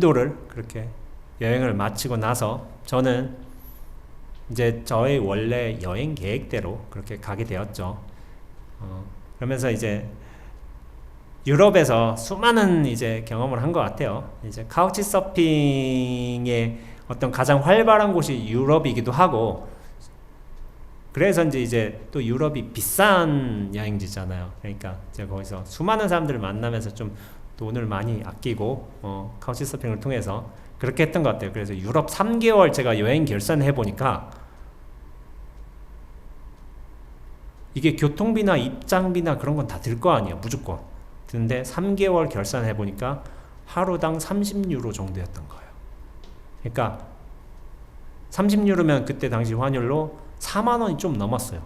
인도를 그렇게 여행을 마치고 나서 저는 이제 저의 원래 여행 계획대로 그렇게 가게 되었죠. 어, 그러면서 이제 유럽에서 수많은 이제 경험을 한 것 같아요. 이제 카우치 서핑의 어떤 가장 활발한 곳이 유럽이기도 하고, 그래서 이제 이제 또 유럽이 비싼 여행지잖아요. 그러니까 제가 거기서 수많은 사람들을 만나면서 좀 돈을 많이 아끼고 어, 카우치 서핑을 통해서 그렇게 했던 것 같아요. 그래서 유럽 3개월 제가 여행 결산해 보니까 이게 교통비나 입장비나 그런 건 다 들 거 아니에요. 무조건. 드는데 3개월 결산해 보니까 하루당 30유로 정도였던 거예요. 그러니까 30유로면 그때 당시 환율로 4만 원이 좀 넘었어요.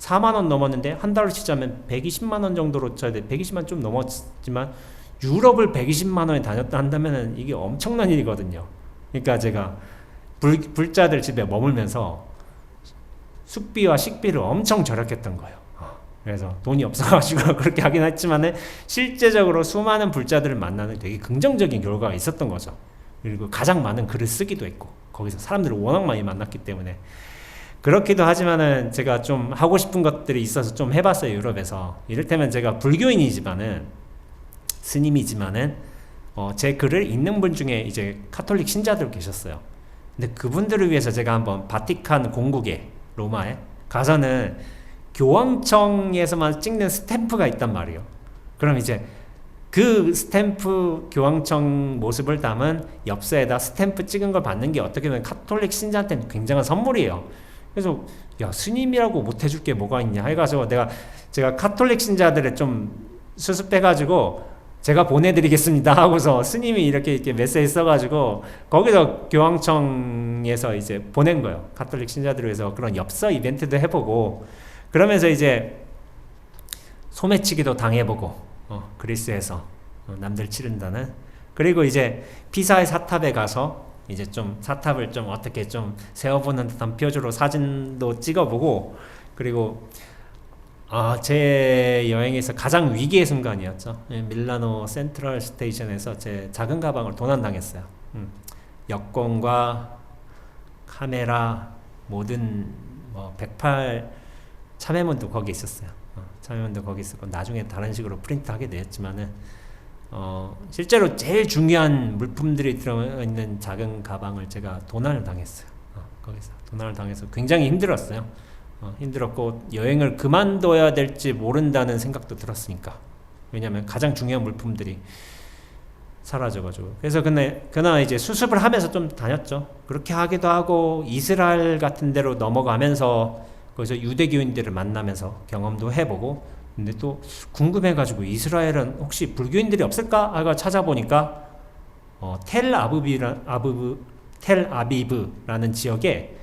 4만 원 넘었는데 한 달을 치자면 120만 원 정도로 쳐야 돼. 120만 좀 넘었지만 유럽을 120만 원에 다녔다 한다면은 이게 엄청난 일이거든요. 그러니까 제가 불, 불자들 집에 머물면서 숙비와 식비를 엄청 절약했던 거예요. 어, 그래서 돈이 없어가지고 그렇게 하긴 했지만은 실제적으로 수많은 불자들을 만나는 되게 긍정적인 결과가 있었던 거죠. 그리고 가장 많은 글을 쓰기도 했고 거기서 사람들을 워낙 많이 만났기 때문에 그렇기도 하지만은 제가 좀 하고 싶은 것들이 있어서 좀 해봤어요 유럽에서 이를테면 제가 불교인이지만은 스님이지만은 어, 제 글을 읽는 분 중에 이제 카톨릭 신자들 계셨어요. 근데 그분들을 위해서 제가 한번 바티칸 공국에 로마에 가서는 교황청에서만 찍는 스탬프가 있단 말이에요. 그럼 이제 그 스탬프 교황청 모습을 담은 엽서에다 스탬프 찍은 걸 받는 게 어떻게 보면 카톨릭 신자한테는 굉장한 선물이에요. 그래서 야 스님이라고 못 해줄 게 뭐가 있냐 해가지고 내가 제가 카톨릭 신자들을 좀 수습해가지고 제가 보내드리겠습니다 하고서 스님이 이렇게 이렇게 메시지 써가지고 거기서 교황청에서 이제 보낸 거예요. 카톨릭 신자들을 위해서 그런 엽서 이벤트도 해보고 그러면서 이제 소매치기도 당해보고 어, 그리스에서 어, 남들 치른다는 그리고 이제 피사의 사탑에 가서 이제 좀 사탑을 좀 어떻게 좀 세워보는 듯한 표주로 사진도 찍어보고 그리고 아, 제 여행에서 가장 위기의 순간이었죠. 예, 밀라노 센트럴 스테이션에서 제 작은 가방을 도난당했어요. 음, 여권과 카메라 모든 뭐 108 참여문도 거기 있었어요. 어, 참여문도 거기 있었고 나중에 다른 식으로 프린트 하게 되었지만은 어, 실제로 제일 중요한 물품들이 들어있는 작은 가방을 제가 도난을 당했어요. 어, 거기서 도난을 당해서 굉장히 힘들었어요. 어, 힘들었고 여행을 그만둬야 될지 모른다는 생각도 들었으니까. 왜냐하면 가장 중요한 물품들이 사라져가지고. 그래서 근데 그나 이제 수습을 하면서 좀 다녔죠. 그렇게 하기도 하고 이스라엘 같은 데로 넘어가면서 거기서 유대교인들을 만나면서 경험도 해보고. 근데 또 궁금해가지고 이스라엘은 혹시 불교인들이 없을까? 하고 찾아보니까 어, 텔 아부비라 아부브 텔 아비브라는 지역에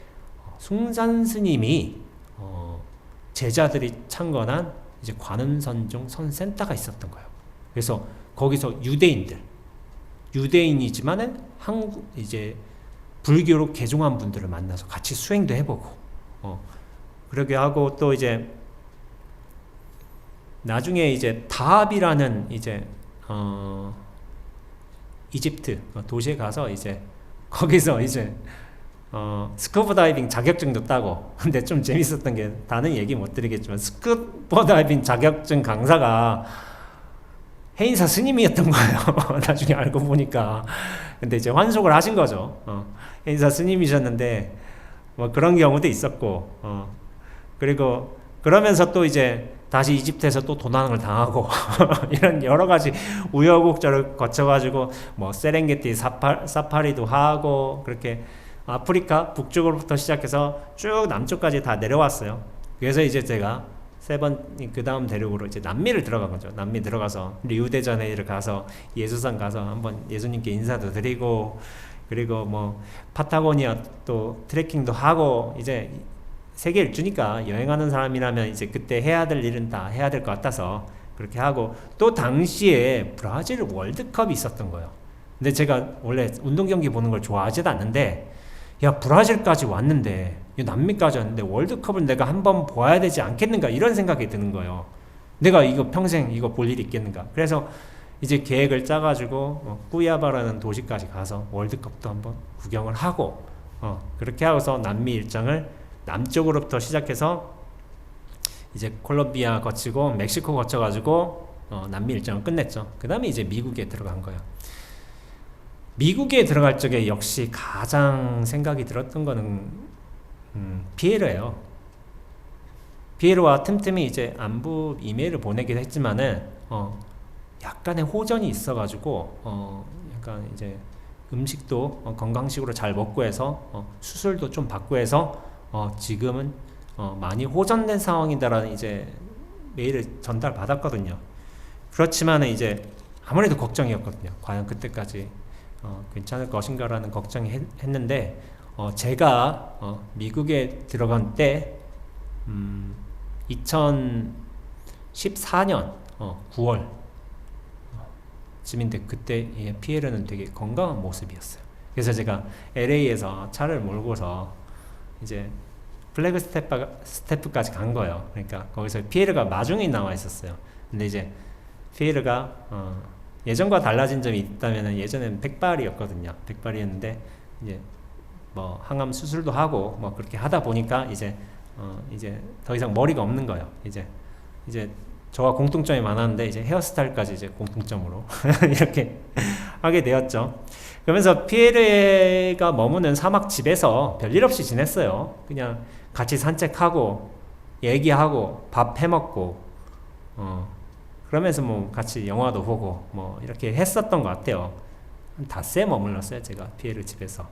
숭산 스님이 어, 제자들이 창건한 이제 관음선종 선센터가 있었던 거예요. 그래서 거기서 유대인들, 유대인이지만은 한국 이제 불교로 개종한 분들을 만나서 같이 수행도 해보고, 어, 그러게 하고 또 이제 나중에 이제 다합이라는 이제 어, 이집트 도시에 가서 이제 거기서 이제 어, 스쿠버 다이빙 자격증도 따고 근데 좀 재밌었던 게 다는 얘기 못 드리겠지만 스쿠버 다이빙 자격증 강사가 해인사 스님이었던 거예요. 나중에 알고 보니까 근데 이제 환속을 하신 거죠. 어, 해인사 스님이셨는데 뭐 그런 경우도 있었고 어, 그리고 그러면서 또 이제 다시 이집트에서 또 도난을 당하고 이런 여러 가지 우여곡절을 거쳐가지고 뭐 세렝게티 사파, 사파리도 하고 그렇게 아프리카 북쪽으로부터 시작해서 쭉 남쪽까지 다 내려왔어요. 그래서 이제 제가 세 번 그 다음 대륙으로 이제 남미를 들어간 거죠. 남미 들어가서 리우데자네이를 가서 예수산 가서 한번 예수님께 인사도 드리고 그리고 뭐 파타고니아 또 트레킹도 하고 이제 세계 일주니까 여행하는 사람이라면 이제 그때 해야 될 일은 다 해야 될 것 같아서 그렇게 하고 또 당시에 브라질 월드컵이 있었던 거예요. 근데 제가 원래 운동 경기 보는 걸 좋아하지도 않는데 야 브라질까지 왔는데 남미까지 왔는데 월드컵을 내가 한번 봐야 되지 않겠는가 이런 생각이 드는 거예요. 내가 이거 평생 이거 볼 일이 있겠는가. 그래서 이제 계획을 짜가지고 어, 꾸야바라는 도시까지 가서 월드컵도 한번 구경을 하고 어, 그렇게 하고서 남미 일정을 남쪽으로부터 시작해서 이제 콜롬비아 거치고 멕시코 거쳐가지고 어, 남미 일정을 끝냈죠. 그 다음에 이제 미국에 들어간 거예요. 미국에 들어갈 적에 역시 가장 생각이 들었던 거는 음, 피에르예요. 피에르와 틈틈이 이제 안부 이메일을 보내기도 했지만은 어, 약간의 호전이 있어가지고 어, 약간 이제 음식도 어, 건강식으로 잘 먹고 해서 어, 수술도 좀 받고 해서 어, 지금은 어, 많이 호전된 상황이다라는 이제 메일을 전달 받았거든요. 그렇지만은 이제 아무래도 걱정이었거든요. 과연 그때까지 어, 괜찮을 것인가라는 걱정이 했, 했는데 어, 제가 어, 미국에 들어간 때 음, 2014년 어, 9월 쯤인데 그때 예, 피에르는 되게 건강한 모습이었어요. 그래서 제가 LA에서 차를 몰고서 이제 플래그 스태프, 스태프까지 간 거예요. 그러니까 거기서 피에르가 마중에 나와 있었어요. 근데 이제 피에르가 어, 예전과 달라진 점이 있다면 예전에는 백발이었거든요. 백발이었는데 이제 뭐 항암 수술도 하고 뭐 그렇게 하다 보니까 이제 어, 이제 더 이상 머리가 없는 거예요. 이제 이제 저와 공통점이 많았는데 이제 헤어스타일까지 이제 공통점으로 이렇게 하게 되었죠. 그러면서 피에르가 머무는 사막 집에서 별일 없이 지냈어요. 그냥 같이 산책하고 얘기하고 밥 해먹고 어 그러면서 뭐 같이 영화도 보고 뭐 이렇게 했었던 것 같아요. 한 닷새 머물렀어요 제가 피에르 집에서.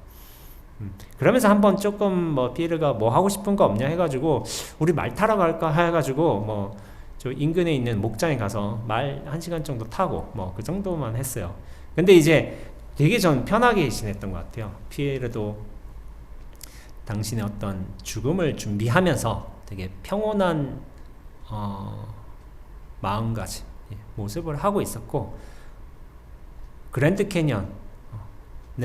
음, 그러면서 한번 조금 뭐 피에르가 뭐 하고 싶은 거 없냐 해가지고 우리 말 타러 갈까 해가지고 뭐 저 인근에 있는 목장에 가서 말 한 시간 정도 타고 뭐 그 정도만 했어요. 근데 이제 되게 전 편하게 지냈던 것 같아요. 피에르도 당신의 어떤 죽음을 준비하면서 되게 평온한 어, 마음가짐 예, 모습을 하고 있었고 그랜드 캐년을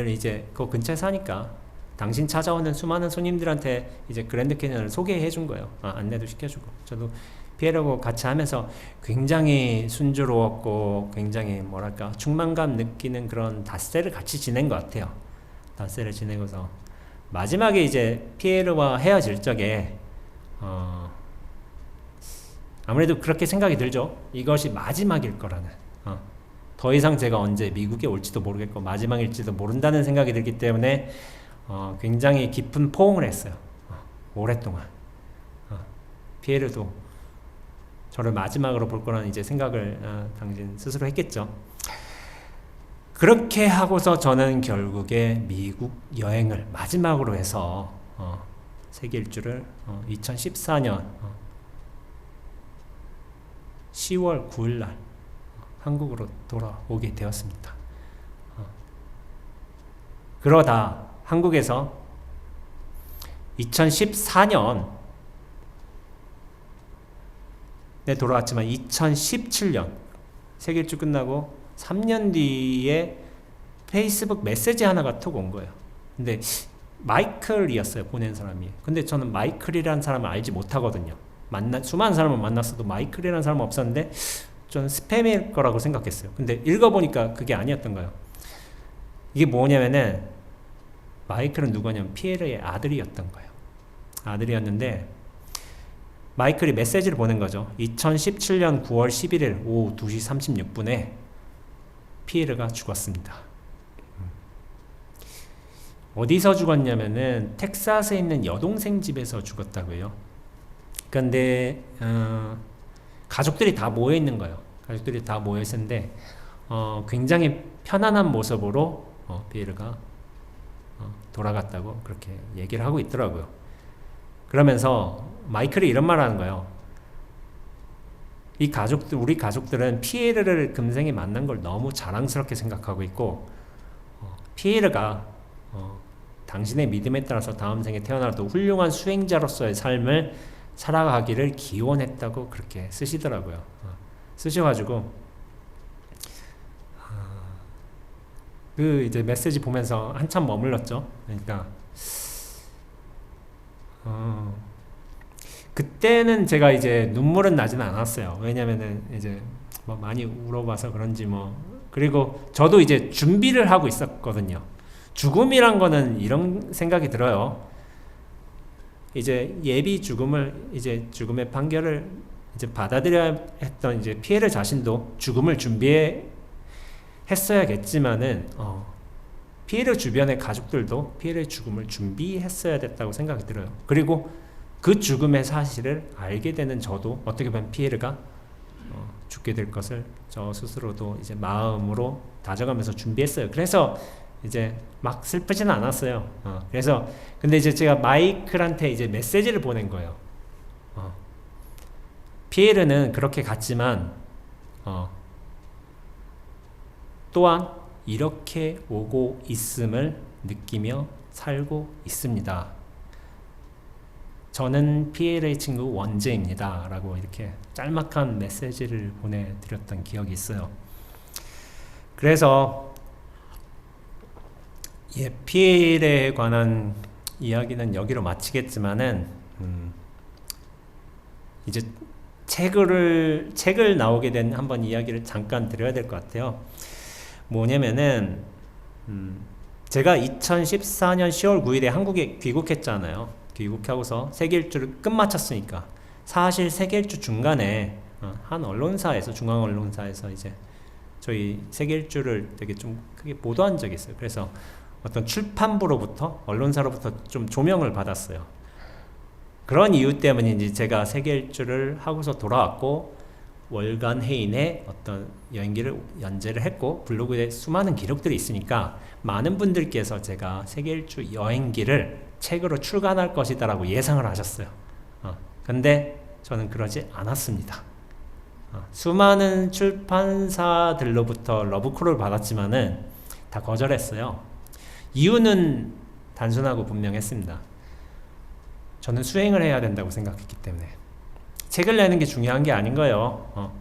이제 그 근처에 사니까 당신 찾아오는 수많은 손님들한테 이제 그랜드 캐년을 소개해 준 거예요. 아, 안내도 시켜주고 저도 피에르하고 같이 하면서 굉장히 순조로웠고 굉장히 뭐랄까 충만감 느끼는 그런 닷새를 같이 지낸 것 같아요. 닷새를 지내고서 마지막에 이제 피에르와 헤어질 적에 어, 아무래도 그렇게 생각이 들죠. 이것이 마지막일 거라는. 어, 더 이상 제가 언제 미국에 올지도 모르겠고 마지막일지도 모른다는 생각이 들기 때문에 어, 굉장히 깊은 포옹을 했어요. 어, 오랫동안. 어, 피에르도 저를 마지막으로 볼 거라는 이제 생각을 어, 당신 스스로 했겠죠. 그렇게 하고서 저는 결국에 미국 여행을 마지막으로 해서 어, 세계 일주를 어, 2014년 10월 9일 날 한국으로 돌아오게 되었습니다. 어. 그러다 한국에서 2014년 네, 돌아왔지만 2017년 세계 일주 끝나고 3년 뒤에 페이스북 메시지 하나가 톡 온 거예요. 근데 마이클이었어요 보낸 사람이. 근데 저는 마이클이라는 사람을 알지 못하거든요. 만나 수많은 사람을 만났어도 마이클이라는 사람은 없었는데 저는 스팸일 거라고 생각했어요. 근데 읽어보니까 그게 아니었던 거예요. 이게 뭐냐면은 마이클은 누구냐면 피에르의 아들이었던 거예요. 아들이었는데 마이클이 메시지를 보낸 거죠. 2017년 9월 11일 오후 2시 36분에 피에르가 죽었습니다. 어디서 죽었냐면은 텍사스에 있는 여동생 집에서 죽었다고요. 근데 어, 가족들이 다 모여 있는 거예요. 가족들이 다 모여 있었는데 어, 굉장히 편안한 모습으로 어, 피에르가 어, 돌아갔다고 그렇게 얘기를 하고 있더라고요. 그러면서 마이클이 이런 말 하는 거예요. 이 가족들, 우리 가족들은 피에르를 금생에 만난 걸 너무 자랑스럽게 생각하고 있고, 어, 피에르가 어, 당신의 믿음에 따라서 다음 생에 태어나도 훌륭한 수행자로서의 삶을 살아가기를 기원했다고 그렇게 쓰시더라고요. 어, 쓰셔가지고, 아, 그 이제 메시지 보면서 한참 머물렀죠. 그러니까, 어, 그때는 제가 이제 눈물은 나지는 않았어요. 왜냐면은 이제 뭐 많이 울어봐서 그런지 뭐 그리고 저도 이제 준비를 하고 있었거든요. 죽음이란 거는 이런 생각이 들어요. 이제 예비 죽음을 이제 죽음의 판결을 이제 받아들여야 했던 이제 피해를 자신도 죽음을 준비해 했어야겠지만은 어, 피해를 주변의 가족들도 피해를 죽음을 준비했어야 됐다고 생각이 들어요. 그리고 그 죽음의 사실을 알게 되는 저도 어떻게 보면 피해가 어, 죽게 될 것을 저 스스로도 이제 마음으로 다져가면서 준비했어요. 그래서 이제 막 슬프지는 않았어요. 어, 그래서 근데 이제 제가 마이클한테 이제 메시지를 보낸 거예요. 어, 피에르는 그렇게 갔지만 어, 또한 이렇게 오고 있음을 느끼며 살고 있습니다. 저는 피에르의 친구 원재입니다. 라고 이렇게 짤막한 메시지를 보내드렸던 기억이 있어요. 그래서 예, 피에르에 관한 이야기는 여기로 마치겠지만은 음, 이제 책을 책을 나오게 된 한번 이야기를 잠깐 드려야 될 것 같아요. 뭐냐면은 음, 제가 2014년 10월 9일에 한국에 귀국했잖아요. 귀국하고서 세계 일주를 끝마쳤으니까 사실 세계 일주 중간에 어, 한 언론사에서 중앙 언론사에서 이제 저희 세계 일주를 되게 좀 크게 보도한 적이 있어요. 그래서 어떤 출판부로부터 언론사로부터 좀 조명을 받았어요. 그런 이유 때문인지 제가 세계 일주를 하고서 돌아왔고 월간 해인에 어떤 여행기를 연재를 했고 블로그에 수많은 기록들이 있으니까 많은 분들께서 제가 세계 일주 여행기를 책으로 출간할 것이다라고 예상을 하셨어요. 어, 근데 저는 그러지 않았습니다. 어, 수많은 출판사들로부터 러브콜을 받았지만은 다 거절했어요. 이유는 단순하고 분명했습니다. 저는 수행을 해야 된다고 생각했기 때문에 책을 내는 게 중요한 게 아닌 거예요. 어.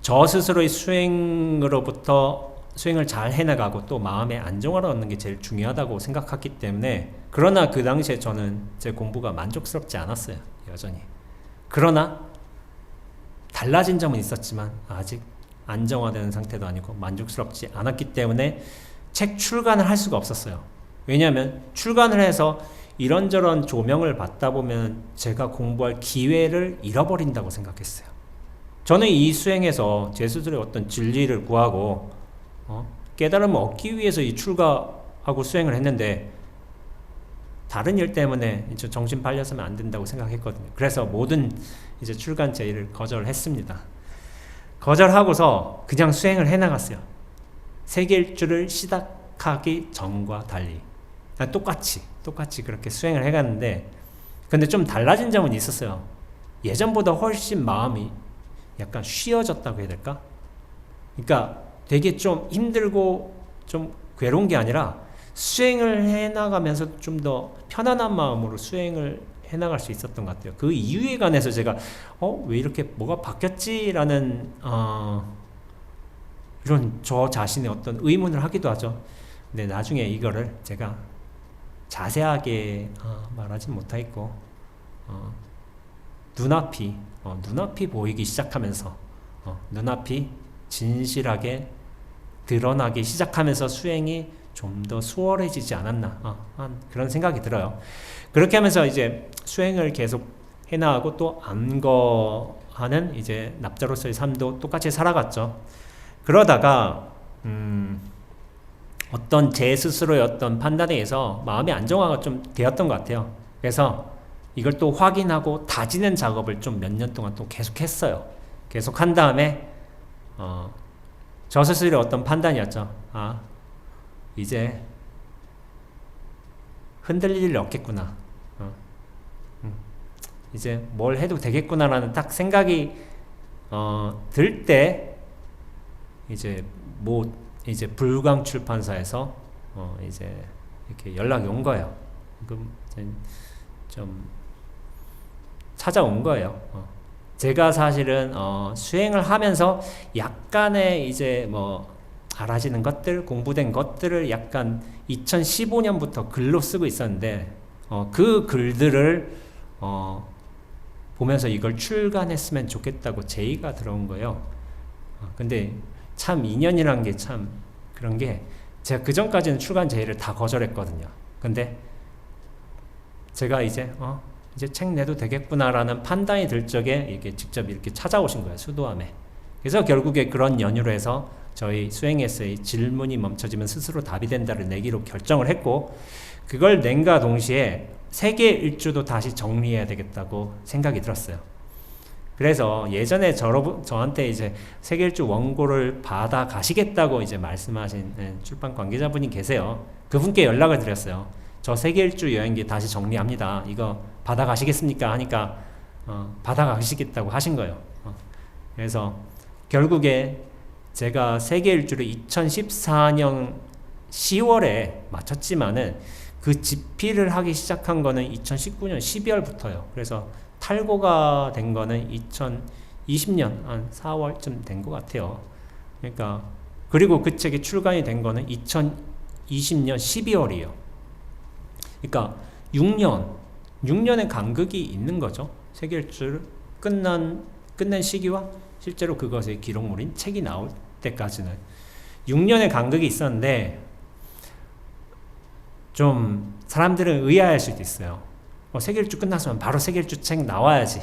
저 스스로의 수행으로부터 수행을 잘 해나가고 또 마음의 안정을 얻는 게 제일 중요하다고 생각했기 때문에 그러나 그 당시에 저는 제 공부가 만족스럽지 않았어요. 여전히. 그러나 달라진 점은 있었지만 아직 안정화되는 상태도 아니고 만족스럽지 않았기 때문에 책 출간을 할 수가 없었어요. 왜냐하면 출간을 해서 이런저런 조명을 받다 보면 제가 공부할 기회를 잃어버린다고 생각했어요. 저는 이 수행에서 제 스스로의 어떤 진리를 구하고 어? 깨달음을 얻기 위해서 이 출가하고 수행을 했는데 다른 일 때문에 이제 정신 팔려서는 안 된다고 생각했거든요. 그래서 모든 이제 출간 제의를 거절했습니다. 거절하고서 그냥 수행을 해나갔어요. 세계 일주를 시작하기 전과 달리 똑같이 똑같이 그렇게 수행을 해갔는데 근데 좀 달라진 점은 있었어요. 예전보다 훨씬 마음이 약간 쉬어졌다고 해야 될까? 그러니까 되게 좀 힘들고 좀 괴로운 게 아니라 수행을 해나가면서 좀 더 편안한 마음으로 수행을 해나갈 수 있었던 것 같아요. 그 이유에 관해서 제가 어 왜 이렇게 뭐가 바뀌었지라는 어, 이런 저 자신의 어떤 의문을 하기도 하죠. 근데 나중에 이거를 제가 자세하게 어, 말하지 못하겠고 어, 눈앞이 어, 눈앞이 보이기 시작하면서 어, 눈앞이 진실하게 드러나기 시작하면서 수행이 좀 더 수월해지지 않았나 어, 그런 생각이 들어요. 그렇게 하면서 이제 수행을 계속 해나가고 또 안거하는 이제 납자로서의 삶도 똑같이 살아갔죠. 그러다가 음, 어떤 제 스스로의 어떤 판단에 의해서 마음의 안정화가 좀 되었던 것 같아요. 그래서 이걸 또 확인하고 다지는 작업을 좀 몇 년 동안 또 계속 했어요. 계속 한 다음에 어, 저 스스로의 어떤 판단이었죠. 아 이제 흔들릴 일 없겠구나. 어, 음, 이제 뭘 해도 되겠구나라는 딱 생각이 어, 들때 이제 뭐 이제 불광 출판사에서 어 이제 이렇게 연락이 온 거예요. 그럼 좀 찾아온 거예요. 어. 제가 사실은 어 수행을 하면서 약간의 이제 뭐 알아지는 것들, 공부된 것들을 약간 2015년부터 글로 쓰고 있었는데 어 그 글들을 어 보면서 이걸 출간했으면 좋겠다고 제의가 들어온 거예요. 어 근데 참 인연이란 게 참 그런 게 제가 그 전까지는 출간 제의를 다 거절했거든요. 근데 제가 이제 어 이제 책 내도 되겠구나라는 판단이 들 적에 이게 직접 이렇게 찾아오신 거예요 수도함에. 그래서 결국에 그런 연유로 해서 저희 수행 에세이 질문이 멈춰지면 스스로 답이 된다를 내기로 결정을 했고 그걸 낸과 동시에 세계 일주도 다시 정리해야 되겠다고 생각이 들었어요. 그래서 예전에 저러, 저한테 이제 세계 일주 원고를 받아 가시겠다고 이제 말씀하신 네, 출판 관계자분이 계세요. 그분께 연락을 드렸어요. 저 세계 일주 여행기 다시 정리합니다. 이거 받아 가시겠습니까? 하니까 어, 받아 가시겠다고 하신 거예요. 어. 그래서 결국에 제가 세계 일주를 2014년 10월에 마쳤지만은 그 집필을 하기 시작한 거는 2019년 12월부터요. 그래서 탈고가 된 거는 2020년 한 4월쯤 된 것 같아요. 그러니까 그리고 그 책이 출간이 된 거는 2020년 12월이에요. 그러니까 6년, 6년의 간극이 있는 거죠. 세계 일주를 끝난 끝낸 시기와 실제로 그것의 기록물인 책이 나올 때까지는 6년의 간극이 있었는데 좀 사람들은 의아할 수도 있어요. 어, 세계일주 끝났으면 바로 세계일주 책 나와야지.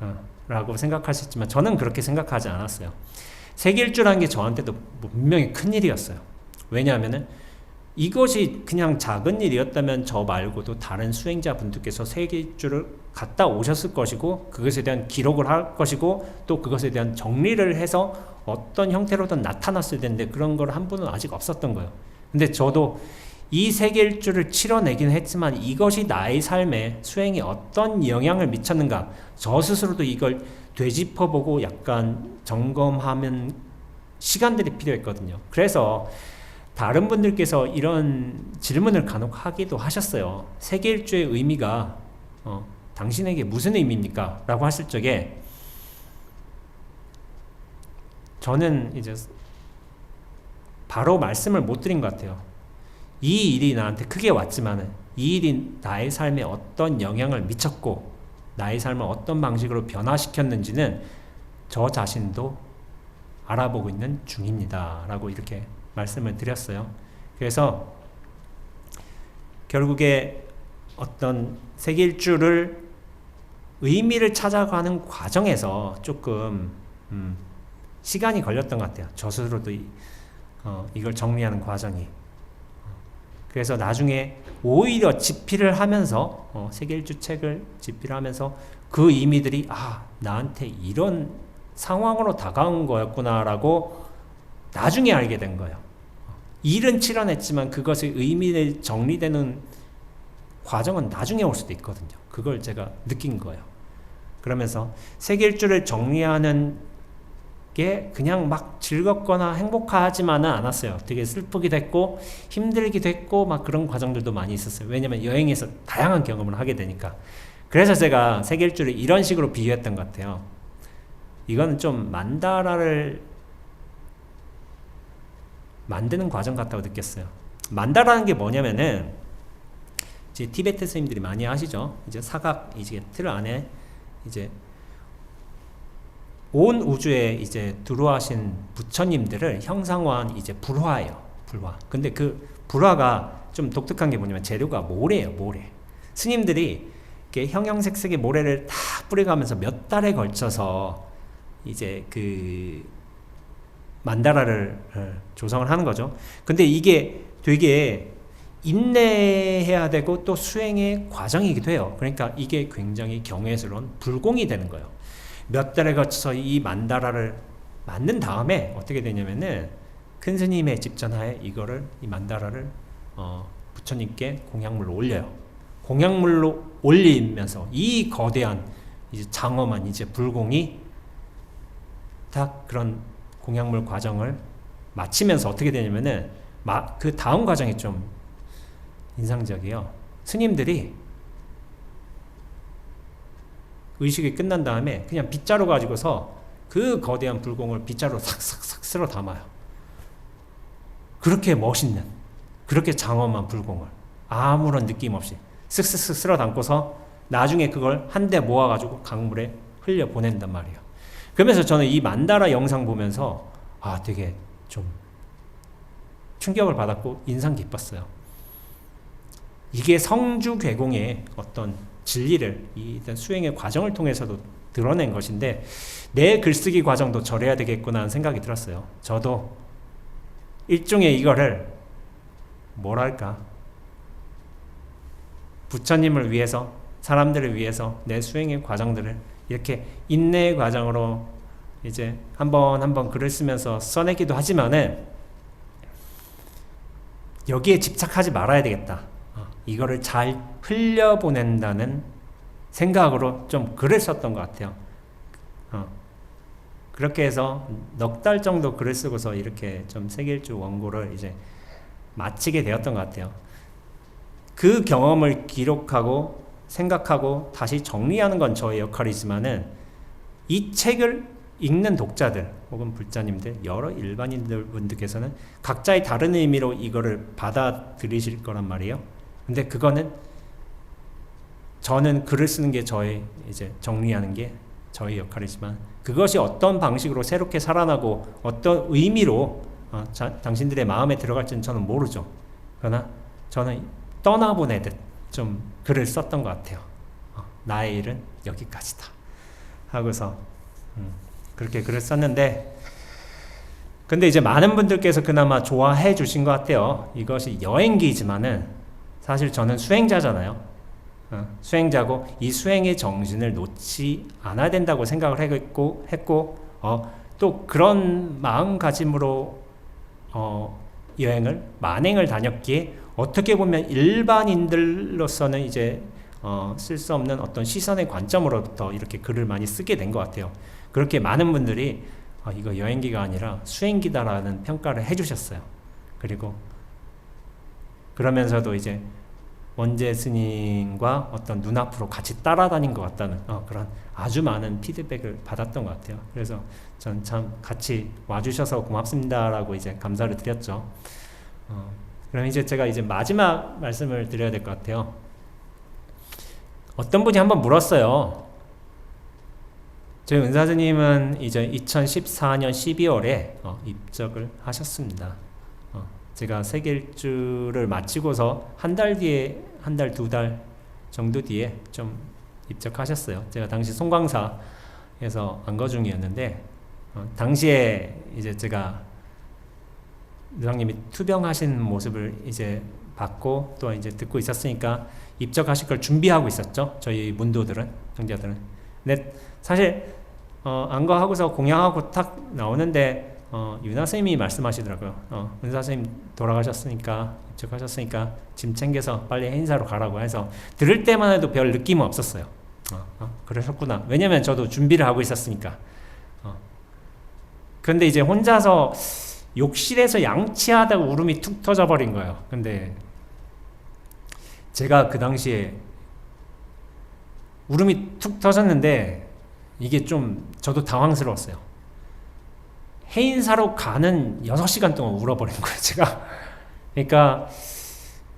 어, 라고 생각할 수 있지만 저는 그렇게 생각하지 않았어요. 세계일주라는 게 저한테도 분명히 큰 일이었어요. 왜냐하면은 이것이 그냥 작은 일이었다면 저 말고도 다른 수행자 분들께서 세계일주를 갔다 오셨을 것이고 그것에 대한 기록을 할 것이고 또 그것에 대한 정리를 해서 어떤 형태로든 나타났을 텐데 그런 걸 한 분은 아직 없었던 거예요. 근데 저도 이 세계 일주를 치러내긴 했지만 이것이 나의 삶에 수행에 어떤 영향을 미쳤는가 저 스스로도 이걸 되짚어보고 약간 점검하면 시간들이 필요했거든요. 그래서 다른 분들께서 이런 질문을 간혹 하기도 하셨어요. 세계 일주의 의미가 어, 당신에게 무슨 의미입니까? 라고 하실 적에 저는 이제 바로 말씀을 못 드린 것 같아요. 이 일이 나한테 크게 왔지만은 이 일이 나의 삶에 어떤 영향을 미쳤고 나의 삶을 어떤 방식으로 변화시켰는지는 저 자신도 알아보고 있는 중입니다. 라고 이렇게 말씀을 드렸어요. 그래서 결국에 어떤 세계 일주를 의미를 찾아가는 과정에서 조금 음, 시간이 걸렸던 것 같아요. 저 스스로도 이, 어, 이걸 정리하는 과정이. 그래서 나중에 오히려 집필을 하면서 어, 세계일주 책을 집필 하면서 그 의미들이 아 나한테 이런 상황으로 다가온 거였구나라고 나중에 알게 된 거예요. 일은 치러냈지만 그것의 의미를 정리되는 과정은 나중에 올 수도 있거든요. 그걸 제가 느낀 거예요. 그러면서 세계일주를 정리하는 게 그냥 막 즐겁거나 행복하지만은 않았어요. 되게 슬프기도 했고 힘들기도 했고 막 그런 과정들도 많이 있었어요. 왜냐면 여행에서 다양한 경험을 하게 되니까. 그래서 제가 세계 일주를 이런 식으로 비유했던 것 같아요. 이거는 좀 만다라를 만드는 과정 같다고 느꼈어요. 만다라는 게 뭐냐면은 이제 티베트 스님들이 많이 하시죠. 이제 사각 이제 틀 안에 이제 온 우주에 이제 들어와신 부처님들을 형상화한 이제 불화예요. 불화. 근데 그 불화가 좀 독특한 게 뭐냐면 재료가 모래예요. 모래. 스님들이 이렇게 형형색색의 모래를 다 뿌려가면서 몇 달에 걸쳐서 이제 그 만다라를 어, 조성을 하는 거죠. 근데 이게 되게 인내해야 되고 또 수행의 과정이기도 해요. 그러니까 이게 굉장히 경외스러운 불공이 되는 거예요. 몇 달에 거쳐서 이 만다라를 만든 다음에 어떻게 되냐면은 큰 스님의 집전하에 이거를 이 만다라를 어, 부처님께 공약물로 올려요. 공약물로 올리면서 이 거대한 이제 장엄한 이제 불공이 딱 그런 공약물 과정을 마치면서 어떻게 되냐면은 마, 그 다음 과정이 좀 인상적이에요. 스님들이 의식이 끝난 다음에 그냥 빗자루 가지고서 그 거대한 불공을 빗자루로 싹싹싹 쓸어 담아요. 그렇게 멋있는, 그렇게 장엄한 불공을 아무런 느낌 없이 쓱쓱쓱 쓸어 담고서 나중에 그걸 한데 모아가지고 강물에 흘려 보낸단 말이에요. 그러면서 저는 이 만다라 영상 보면서 아 되게 좀 충격을 받았고 인상 깊었어요. 이게 성주 괴공의 어떤 진리를 이 수행의 과정을 통해서도 드러낸 것인데 내 글쓰기 과정도 저래야 되겠구나 하는 생각이 들었어요. 저도 일종의 이거를 뭐랄까 부처님을 위해서 사람들을 위해서 내 수행의 과정들을 이렇게 인내의 과정으로 이제 한 번 한 번 글을 쓰면서 써내기도 하지만은 여기에 집착하지 말아야 되겠다. 어, 이거를 잘 흘려보낸다는 생각으로 좀 글을 썼던 것 같아요. 어, 그렇게 해서 넉 달 정도 글을 쓰고서 이렇게 좀 세길주 원고를 이제 마치게 되었던 것 같아요. 그 경험을 기록하고 생각하고 다시 정리하는 건 저의 역할이지만은 이 책을 읽는 독자들 혹은 불자님들 여러 일반인들 분들께서는 각자의 다른 의미로 이거를 받아들이실 거란 말이에요. 근데 그거는 저는 글을 쓰는 게 저의 이제 정리하는 게 저의 역할이지만 그것이 어떤 방식으로 새롭게 살아나고 어떤 의미로 어, 자, 당신들의 마음에 들어갈지는 저는 모르죠. 그러나 저는 떠나보내듯 좀 글을 썼던 것 같아요. 어, 나의 일은 여기까지다. 하고서 음, 그렇게 글을 썼는데 근데 이제 많은 분들께서 그나마 좋아해 주신 것 같아요. 이것이 여행기지만은 사실 저는 수행자잖아요. 어, 수행자고 이 수행의 정신을 놓지 않아야 된다고 생각을 했고 했고 어, 또 그런 마음가짐으로 어, 여행을 만행을 다녔기에 어떻게 보면 일반인들로서는 이제 어, 쓸 수 없는 어떤 시선의 관점으로부터 이렇게 글을 많이 쓰게 된 것 같아요. 그렇게 많은 분들이 아, 이거 여행기가 아니라 수행기다라는 평가를 해주셨어요. 그리고 그러면서도 이제 원재 스님과 어떤 눈앞으로 같이 따라다닌 것 같다는 어, 그런 아주 많은 피드백을 받았던 것 같아요. 그래서 전 참 같이 와주셔서 고맙습니다라고 이제 감사를 드렸죠. 어, 그럼 이제 제가 이제 마지막 말씀을 드려야 될 것 같아요. 어떤 분이 한번 물었어요. 저희 은사스님은 이제 2014년 12월에 어, 입적을 하셨습니다. 어, 제가 세계 일주를 마치고서 한 달 뒤에 한 달두달 정도 뒤에 좀 입적하셨어요. 제가 당시 송광사에서 안거 중이었는데 어, 당시에 이제 제가 누상님이 투병하신 모습을 이제 봤고 또 이제 듣고 있었으니까 입적하실 걸 준비하고 있었죠. 저희 문도들은 형제들은. 근데 사실 어, 안거하고서 공양하고 탁 나오는데 어, 유나 선생님이 말씀하시더라고요. 어, 은사 선생님 돌아가셨으니까 입적하셨으니까 짐 챙겨서 빨리 행사로 가라고 해서 들을 때만 해도 별 느낌은 없었어요. 어, 어, 그러셨구나. 왜냐면 저도 준비를 하고 있었으니까. 어. 그런데 이제 혼자서 욕실에서 양치하다가 울음이 툭 터져버린 거예요. 근데 제가 그 당시에 울음이 툭 터졌는데 이게 좀 저도 당황스러웠어요. 해인사로 가는 6시간 동안 울어버린 거예요, 제가. 그러니까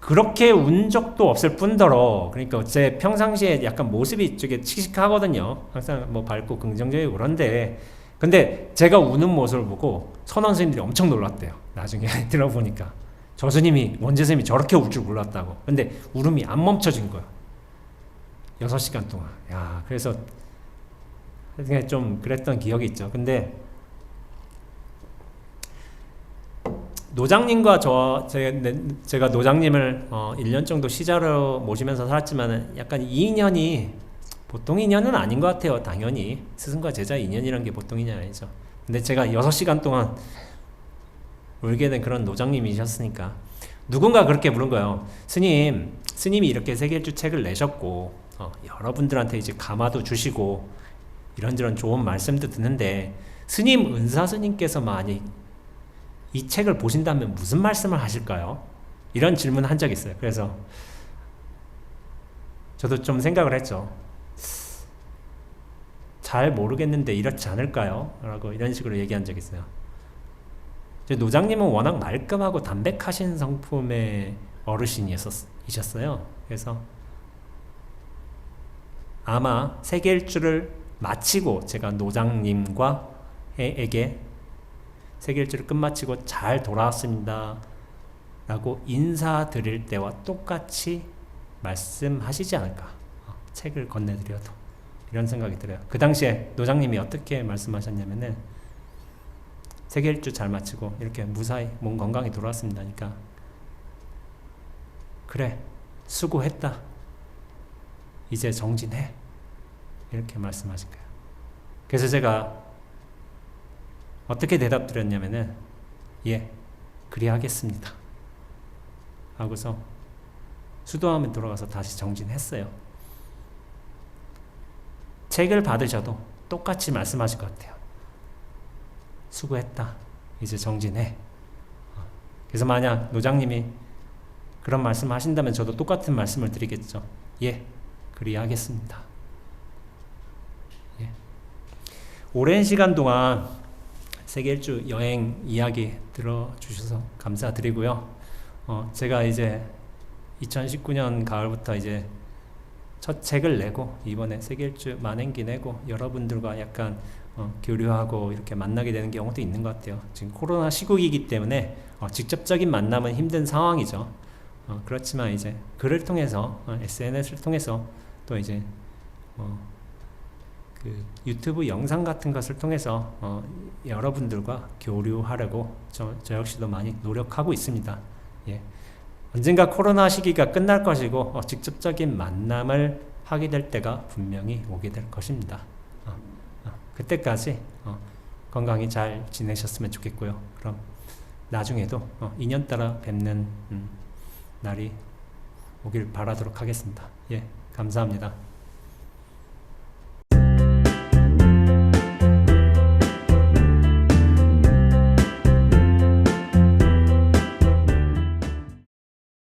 그렇게 운 적도 없을 뿐더러 그러니까 제 평상시에 약간 모습이 저게 씩씩하거든요. 항상 뭐 밝고 긍정적이고 그런데 근데 제가 우는 모습을 보고 선원 선생님들이 엄청 놀랐대요. 나중에 들어보니까 저 스님이 원재 스님이 저렇게 울 줄 몰랐다고. 근데 울음이 안 멈춰진 거예요. 6시간 동안. 야, 그래서 좀 그랬던 기억이 있죠. 근데 노장님과 저 제가 노장님을 어 1년 정도 시자로 모시면서 살았지만 약간 이 인연이 보통 인연은 아닌 것 같아요. 당연히 스승과 제자 인연이란 게 보통 인연 아니죠. 근데 제가 6시간 동안 울게 된 그런 노장님이셨으니까 누군가 그렇게 물은 거예요. 스님, 스님이 이렇게 세계일주 책을 내셨고 어, 여러분들한테 이제 감화도 주시고 이런저런 좋은 말씀도 듣는데 스님 은사 스님께서 만약 이 책을 보신다면 무슨 말씀을 하실까요? 이런 질문 한 적이 있어요. 그래서 저도 좀 생각을 했죠. 잘 모르겠는데 이렇지 않을까요? 라고 이런 식으로 얘기한 적이 있어요. 노장님은 워낙 말끔하고 담백하신 성품의 어르신이셨어요. 그래서 아마 세계 일주를 마치고 제가 노장님과 에게 세계 일주를 끝마치고 잘 돌아왔습니다. 라고 인사드릴 때와 똑같이 말씀하시지 않을까. 어, 책을 건네드려도. 이런 생각이 들어요. 그 당시에 노장님이 어떻게 말씀하셨냐면은 세계 일주 잘 마치고 이렇게 무사히 몸 건강히 돌아왔습니다. 그러니까 그래 수고했다. 이제 정진해. 이렇게 말씀하신 거예요. 그래서 제가 어떻게 대답 드렸냐면은 예 그리하겠습니다. 하고서 수도함에 돌아가서 다시 정진했어요. 책을 받으셔도 똑같이 말씀하실 것 같아요. 수고했다. 이제 정진해. 어, 그래서 만약 노장님이 그런 말씀 하신다면 저도 똑같은 말씀을 드리겠죠. 예, 그리하겠습니다. 예. 오랜 시간 동안 세계 일주 여행 이야기 들어주셔서 감사드리고요. 어, 제가 이제 2019년 가을부터 이제 첫 책을 내고 이번에 세계 일주 만행기 내고 여러분들과 약간 어, 교류하고 이렇게 만나게 되는 경우도 있는 것 같아요. 지금 코로나 시국이기 때문에 어, 직접적인 만남은 힘든 상황이죠. 어, 그렇지만 이제 글을 통해서 어, SNS를 통해서 또 이제 어, 그 유튜브 영상 같은 것을 통해서 어, 여러분들과 교류하려고 저, 저 역시도 많이 노력하고 있습니다. 예. 언젠가 코로나 시기가 끝날 것이고 어, 직접적인 만남을 하게 될 때가 분명히 오게 될 것입니다. 어, 어, 그때까지 어, 건강히 잘 지내셨으면 좋겠고요. 그럼 나중에도 어, 인연 따라 뵙는 음, 날이 오길 바라도록 하겠습니다. 예, 감사합니다.